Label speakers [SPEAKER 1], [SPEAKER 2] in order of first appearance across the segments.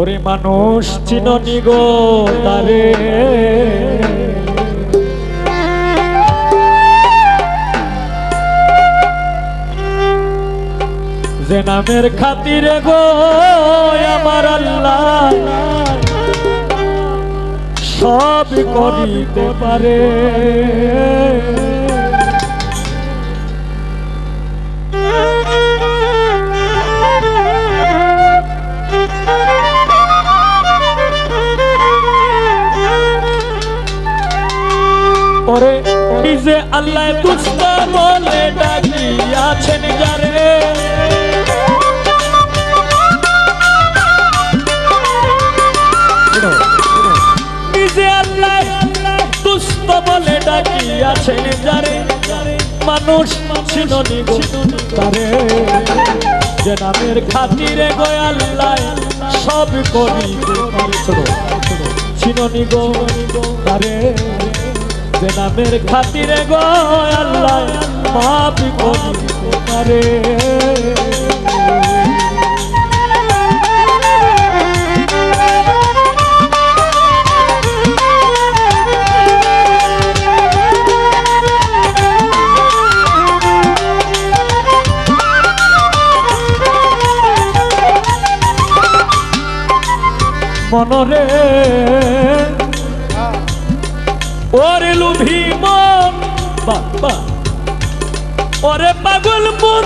[SPEAKER 1] ওরে মানুষ চিননি গো তারে যে নামের খাতিরে গো আমার আল্লাহ সব করিতে পারে। নিজে আল্লাহ দুষ্ট বলে ডাকিয়াছেন যারে? নিজে আল্লাহ দুষ্ট বলে ডাকিয়াছেন যারে? মানুষ ছিল তারে যে নামের খাতিরে গো আল্লাহ সব ছোট ছিল নিগো তারে যে নামের খাতিরে গো আল্লাহ মাফ করিতে পারে মনরে ওরে লুভি মন বাবা ওরে পাগল মন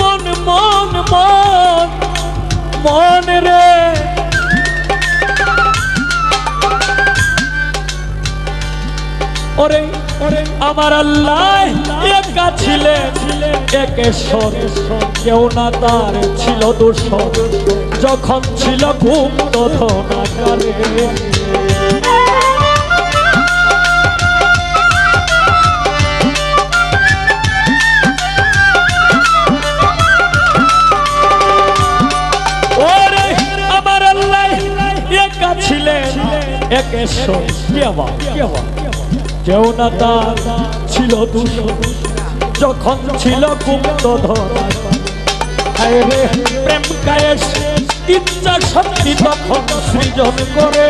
[SPEAKER 1] মন মন মন মন রে। ওরে ওরে আমার আল্লাহ, একা ছিলেন একেশ্বর কেউ না তার ছিল দূষণ। যখন ছিল ঘুম তথনাকারে। ওরে একেশ্বর কেবা কেবা কেউ না তার ছিল দূষণ যখন ছিল গুপ্ত ধরা হায় রে, প্রেম কায়েস ইচ্ছা শক্তি তখন সৃজন করে।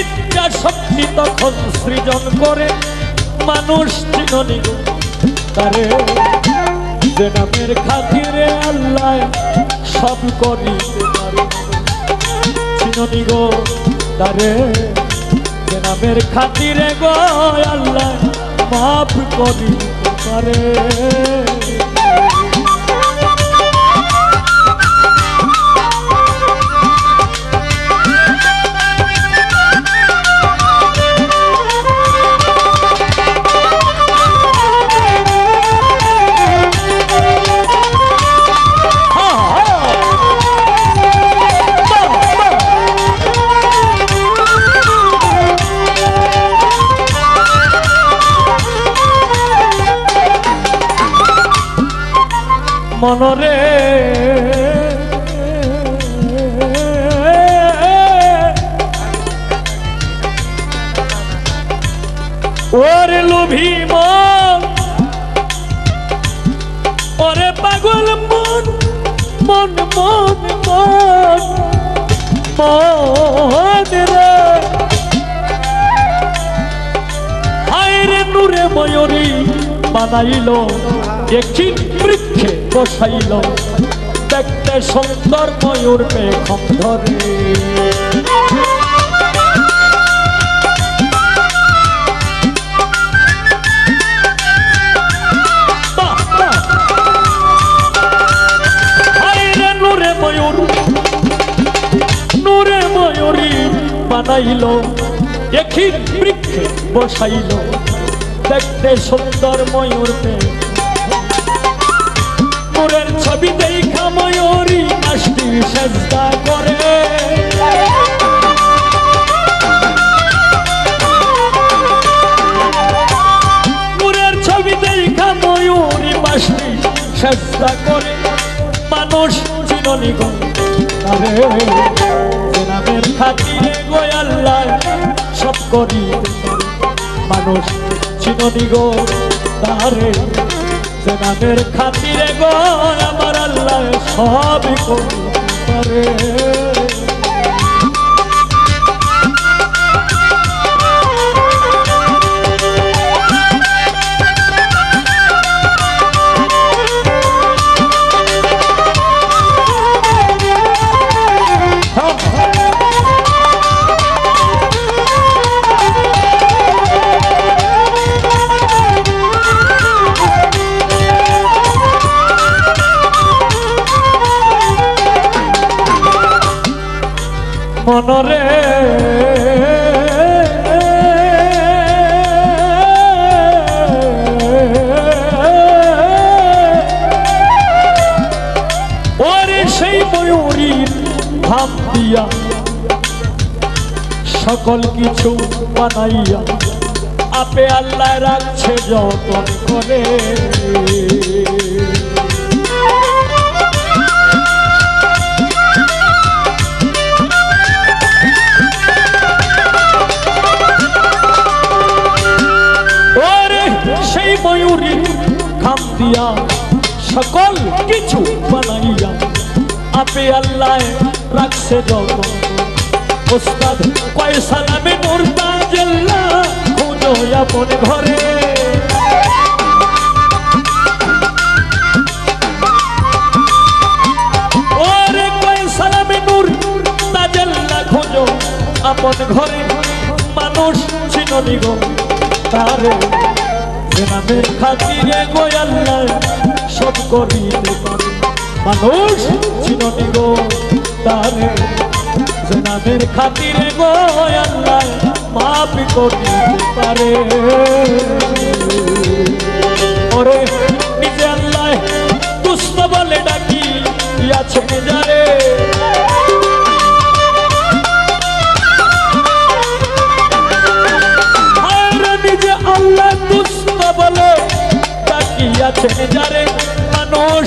[SPEAKER 1] ইচ্ছা শক্তি তখন সৃজন করে। মানুষ চিননি তারে। যে নামের খাতিরে আল্লাহ সব করিতে পারে। চিননি গো তারে, যে নামের খাতিরে গো আল্লাহ মাফ করিতে পারে। মনরে। ওরে লোভী মন, ওরে পাগল মন মন মন মন মন রে। হায়রে নূরে ময়ূরী, বানাইল একই বৃক্ষে। বসাইল। দেখতে সুন্দর ময়ূর মেঘম ধরে। বানাইল। একই বৃক্ষে বসাইল। দেখতে সুন্দর ময়ূর নূরের ছবি দেখা ময়ূরী মাসটি চেষ্টা করে। নূরের ছবি দেখা ময়ূরী মাসটি চেষ্টা করে। মানুষ চিরনি গো তারে যে নামের খাতিরে গোয়াল্লাহ সব করি মানুষ চিননি গো তারে নামের খাতিরে গো আমার আল্লাহ সবই করতে পারে। দিয়া। সকল কিছু বানাইয়া আপে আল্লাহ রাখছে যতন করে। সেই ময়ূরী খাম দিয়া সকল কিছু বানাইয়া আপে আল্লাহ রাখছে যত ওস্তাদ কয় সালামে মুরতাজল্লা খুঁজো আপন ঘরে। ওরে কয় সালামে নূর তাজল্লা খোঁজো আপন ঘরে। মানুষ চিননি গো তারে। যে নামের খাতিরে গোয়াল্লা সব করিতে পারে মানুষ চিননি গো তারে। যে নামের খাতিরে গোয়াল্লা মাপ করিতে পারে। ওরে, নিজে আল্লাহ দুষ্ট বলে ডাকি, আছে যারে আল্লাহ দুষ্ট বলে ডাকি, আছে মানুষ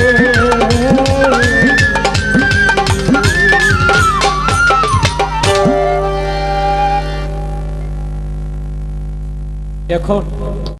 [SPEAKER 1] এখন